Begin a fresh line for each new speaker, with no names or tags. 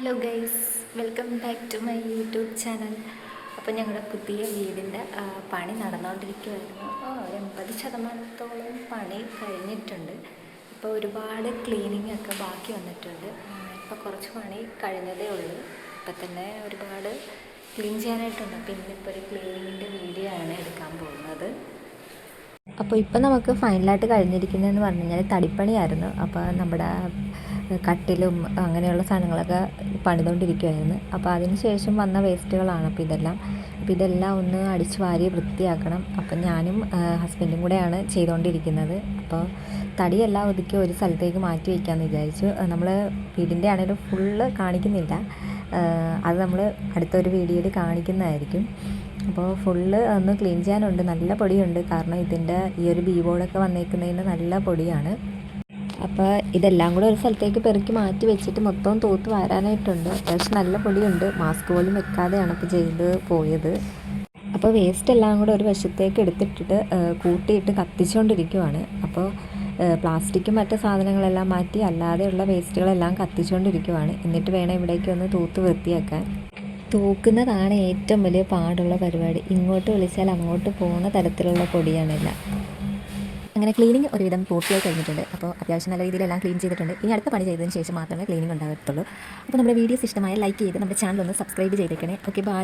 Hello guys welcome back to my YouTube channel അപ്പോൾ ഞങ്ങളുടെ പുതിയ വീടിന്റെ പണി നടന്നുകൊണ്ടിരിക്കുമായിരുന്നു ഒരു എൺപത് ശതമാനത്തോളം പണി കഴിഞ്ഞിട്ടുണ്ട്. ഇപ്പോൾ ഒരുപാട് ക്ലീനിങ് ഒക്കെ ബാക്കി വന്നിട്ടുണ്ട്. ഇപ്പോൾ കുറച്ച് പണി കഴിഞ്ഞതേ ഉള്ളൂ. ഇപ്പം തന്നെ ഒരുപാട് ക്ലീൻ ചെയ്യാനായിട്ടുണ്ട്. അപ്പോൾ ഇന്നിപ്പോൾ ഒരു ക്ലീനിങ്ങിന്റെ വീഡിയോ ആണ് എടുക്കാൻ പോകുന്നത്. അപ്പോൾ ഇപ്പം നമുക്ക് ഫൈനലായിട്ട് കഴിഞ്ഞിരിക്കുന്നതെന്ന് പറഞ്ഞു കഴിഞ്ഞാൽ തടിപ്പണിയായിരുന്നു. അപ്പോൾ നമ്മുടെ കട്ടിലും അങ്ങനെയുള്ള സാധനങ്ങളൊക്കെ പണിതുകൊണ്ടിരിക്കുകയായിരുന്നു അപ്പോൾ അതിന് ശേഷം വന്ന വേസ്റ്റുകളാണ് അപ്പോൾ ഇതെല്ലാം. അപ്പോൾ ഇതെല്ലാം ഒന്ന് അടിച്ച് വാരി വൃത്തിയാക്കണം. അപ്പം ഞാനും ഹസ്ബൻഡും കൂടെയാണ് ചെയ്തുകൊണ്ടിരിക്കുന്നത്. അപ്പോൾ തടിയെല്ലാം ഒതുക്കി ഒരു സ്ഥലത്തേക്ക് മാറ്റി വയ്ക്കാമെന്ന് വിചാരിച്ചു. നമ്മൾ വീടിന്റെ ആണെങ്കിലും ഫുള്ള് കാണിക്കുന്നില്ല. അത് നമ്മൾ അടുത്തൊരു വീഡിയോയിൽ കാണിക്കുന്നതായിരിക്കും. അപ്പോൾ ഫുള്ള് ഒന്ന് ക്ലീൻ ചെയ്യാനുണ്ട്. നല്ല പൊടിയുണ്ട്. കാരണം ഇതിന്റെ ഈ ഒരു ബീ ബോർഡൊക്കെ വന്നേക്കുന്നതിന് നല്ല പൊടിയാണ്. അപ്പോൾ ഇതെല്ലാം കൂടെ ഒരു സ്ഥലത്തേക്ക് പെറുക്കി മാറ്റി വെച്ചിട്ട് മൊത്തം തൂത്ത് വാരാനായിട്ടുണ്ട്. അത്യാവശ്യം നല്ല പൊടിയുണ്ട്. മാസ്ക് പോലും വെക്കാതെയാണ് ഇപ്പോൾ ചെയ്ത് പോയത്. അപ്പോൾ വേസ്റ്റ് എല്ലാം കൂടെ ഒരു വശത്തേക്ക് എടുത്തിട്ടിട്ട് കൂട്ടിയിട്ട് കത്തിച്ചുകൊണ്ടിരിക്കുവാണ് അപ്പോൾ പ്ലാസ്റ്റിക്കും മറ്റ് സാധനങ്ങളെല്ലാം മാറ്റി അല്ലാതെയുള്ള വേസ്റ്റുകളെല്ലാം കത്തിച്ചുകൊണ്ടിരിക്കുവാണ് എന്നിട്ട് വേണം ഇവിടേക്ക് ഒന്ന് തൂത്ത് വൃത്തിയാക്കാൻ. തൂക്കുന്നതാണ് ഏറ്റവും വലിയ പാടുള്ള പരിപാടി. ഇങ്ങോട്ട് വിളിച്ചാൽ അങ്ങോട്ട് പോകുന്ന തരത്തിലുള്ള പൊടിയാണില്ല അങ്ങനെ ക്ലീനിങ് ഒരുവിധം പൂർത്തിയായി കഴിഞ്ഞിട്ടുണ്ട്. അപ്പോൾ അത്യാവശ്യം നല്ല രീതിയിലെല്ലാം ക്ലീൻ ചെയ്തിട്ടുണ്ട്. ഇനി അടുത്ത പണി ചെയ്തതിന് ശേഷം മാത്രമേ ക്ലീനിങ് ഉണ്ടാകത്തുള്ളൂ. അപ്പോൾ നമ്മുടെ വീഡിയോസ് ഇഷ്ടമായ ലൈക്ക് ചെയ്ത് നമ്മുടെ ചാനൽ ഒന്ന് സബ്സ്ക്രൈബ് ചെയ്തേക്കണേ. Okay bye